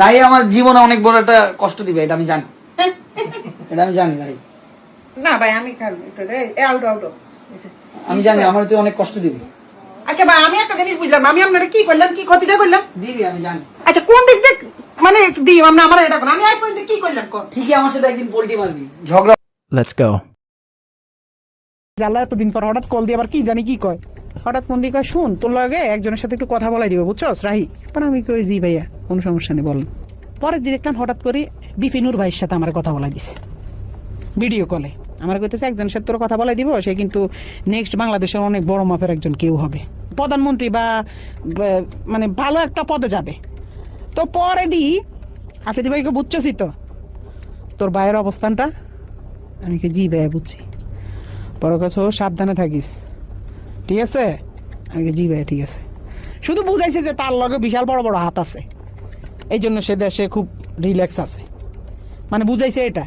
রাই আমার জীবনে অনেক বড় একটা কষ্ট দিবে এটা আমি জানি। এটা আমি জানি রাই না ভাই আমি খাব একটু রে? এ আউটো আউটো। আমি জানি আমার তুই অনেক কষ্ট দিবি। আচ্ছা ভাই আমি একটা জিনিস বুঝলাম আমি আপনারা কি করলাম কি ক্ষতিটা করলাম? দিবি আমি জানি। আচ্ছা কোন দিক দেখ মানে দিই আমরা আমার এটা করলাম আমি আজ পর্যন্ত কি করলাম কোন ঠিকই আমার সাথে একদিন পোল্টি মারবি ঝগড়া Let's go. জানলা এতদিন পর হঠাৎ কল দিয়ে আবার কি জানি কি কয়। হঠাৎ ফোন দিয়ে শুন, তোর লগে একজনের সাথে একটু কথা বলাই দিবে, বুঝছস? রাহি? পরে আমি কই, জি ভাইয়া, কোনো সমস্যা নেই বলেন পরে দিয়ে দেখলাম হঠাৎ করে বিপিনুর ভাইয়ের সাথে আমার কথা বলাই দিছে। ভিডিও কলে। আমার কইতেছে, একজনের সাথে তোর কথা বলাই দিব, সে কিন্তু নেক্সট বাংলাদেশের অনেক বড় মাপের একজন কেউ হবে। প্রধানমন্ত্রী বা মানে ভালো একটা পদে যাবে। তো পরে দি, আফ্রিদি ভাইকে বুঝছসই তো, তোর ভাইয়ের অবস্থানটা? আমি কি জি ভাইয়া, বুঝছি। পরে কথা সাবধানে থাকিস। ঠিক আছে? আমি জি ভাই ঠিক আছে। শুধু বুঝাইছে যে তার লগে বিশাল বড় বড় হাত আছে। এই জন্য সে দেশে খুব রিল্যাক্স আছে। মানে বুঝাইছে এটা।